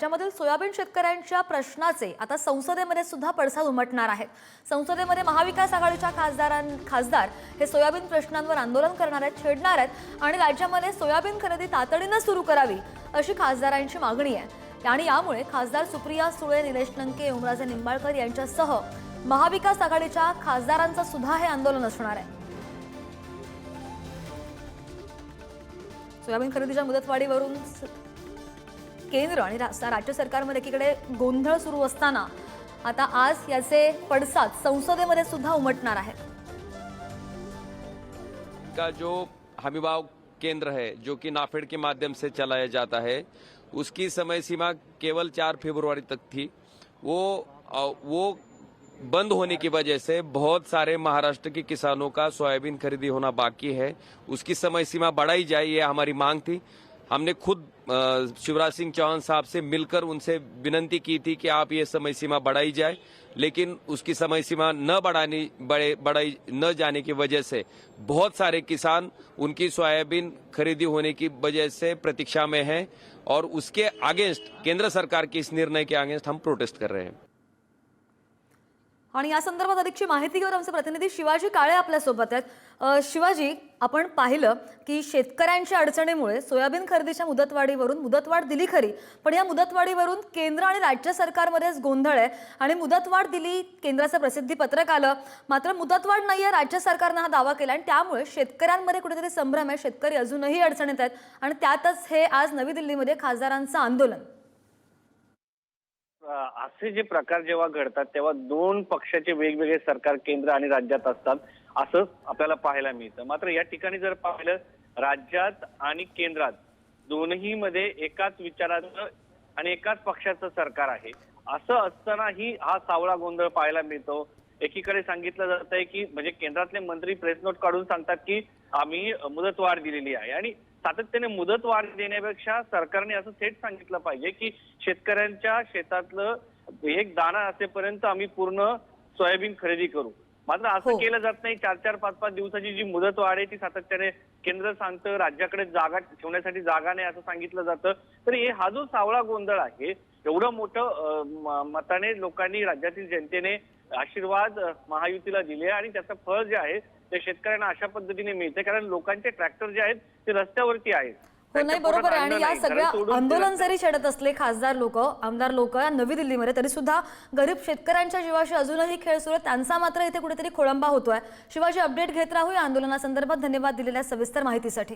राज्यामधील सोयाबीन शेतकऱ्यांच्या प्रश्नाचे आता संसदेमध्ये सुद्धा पडसाद उमटणार आहेत. संसदेमध्ये महाविकास आघाडीच्या खासदारां खासदार हे सोयाबीन प्रश्नांवर आंदोलन करणार आहेत छेडणार आहेत आणि राज्यामध्ये सोयाबीन खरेदी तातडीनं सुरू करावी अशी खासदारांची मागणी आहे. आणि यामुळे खासदार सुप्रिया सुळे निलेश लंके ओमराजे निंबाळकर यांच्यासह महाविकास आघाडीच्या खासदारांचं सुद्धा हे आंदोलन असणार आहे. सोयाबीन खरेदीच्या मुदतवाढीवरून केंद्र आणि राज्य सरकारमध्ये एकीकडे गोंधळ सुरू असताना आता आज याचे पडसाद संसदेमध्ये सुद्धा उमटणार आहेत. का जो हमीभाव केंद्र है जो कि नाफेड के माध्यम से चलाया जाता है उसकी समय सीमा केवल चार फरवरी तक थी। वो वो बंद होने की वजह से बहुत सारे महाराष्ट्र के किसानों का सोयाबीन खरीदी होना बाकी है। उसकी समय सीमा बढ़ाई जाए ये हमारी मांग थी। हमने खुद शिवराज सिंह चौहान साहब से मिलकर उनसे विनंती की थी कि आप ये समय सीमा बढ़ाई जाए, लेकिन उसकी समय सीमा न बढ़ानी, बढ़े, बढ़ाई न जाने की वजह से बहुत सारे किसान उनकी सोयाबीन खरीदी होने की वजह से प्रतीक्षा में हैं और उसके अगेंस्ट केंद्र सरकार के इस निर्णय के अगेंस्ट हम प्रोटेस्ट कर रहे हैं। आणि या संदर्भात अधिकची माहिती घेऊन आमचे प्रतिनिधी शिवाजी काळे आपल्यासोबत आहेत. शिवाजी आपण पाहिलं की शेतकऱ्यांच्या अडचणीमुळे सोयाबीन खरेदीच्या मुदतवाढीवरून मुदतवाढ दिली खरी पण या मुदतवाढीवरून केंद्र आणि राज्य सरकारमध्येच गोंधळ आहे आणि मुदतवाढ दिली केंद्राचं प्रसिद्धी पत्रक आलं. मात्र मुदतवाढ नाही आहे राज्य सरकारनं हा दावा केला आणि त्यामुळे शेतकऱ्यांमध्ये कुठेतरी संभ्रम आहे. शेतकरी अजूनही अडचणीत आहेत आणि त्यातच हे आज नवी दिल्लीमध्ये खासदारांचं आंदोलन. असे जे प्रकार जेव्हा घडतात तेव्हा दोन पक्षाचे वेगवेगळे सरकार केंद्र आणि राज्यात असतात असं आपल्याला पाहायला मिळतं. मात्र या ठिकाणी जर पाहिलं राज्यात आणि केंद्रात दोन्ही मध्ये एकाच विचाराचं आणि एकाच पक्षाचं सरकार आहे. असं असतानाही हा सावळा गोंधळ पाहायला मिळतो. एकीकडे सांगितलं जात आहे की म्हणजे केंद्रातले मंत्री प्रेस नोट काढून सांगतात की आम्ही मुदतवाढ दिलेली आहे. आणि सातत्याने मुदतवाढ देण्यापेक्षा सरकारने असं थेट सांगितलं पाहिजे की शेतकऱ्यांच्या शेतातलं एक दाणा असेपर्यंत आम्ही पूर्ण सोयाबीन खरेदी करू. मात्र असं हो. केलं जात नाही. चार चार पाच पाच दिवसाची जी मुदत वाढ आहे ती सातत्याने केंद्र सांगतं राज्याकडे जागा ठेवण्यासाठी जागा नाही असं सांगितलं जातं. तर हे हा जो सावळा गोंधळ आहे एवढं मोठं मताने लोकांनी राज्यातील जनतेने आशीर्वाद महायुतीला दिले आणि त्याचं फळ जे आहे ते शेतकऱ्यांना अशा पद्धतीने मिळते कारण लोकांचे ट्रॅक्टर जे आहेत ते रस्त्यावरती आहेत. हो नाही बरोबर. आहे आणि या. सगळ्या आंदोलन जरी छेडत असले खासदार लोक आमदार लोक या नवी दिल्लीमध्ये तरी सुद्धा गरीब शेतकऱ्यांच्या जीवाशी अजूनही खेळ सुरू त्यांचा मात्र इथे कुठेतरी खोळंबा होतोय. शिवाजी अपडेट घेत राहू या आंदोलनासंदर्भात. धन्यवाद दिलेल्या सविस्तर माहितीसाठी.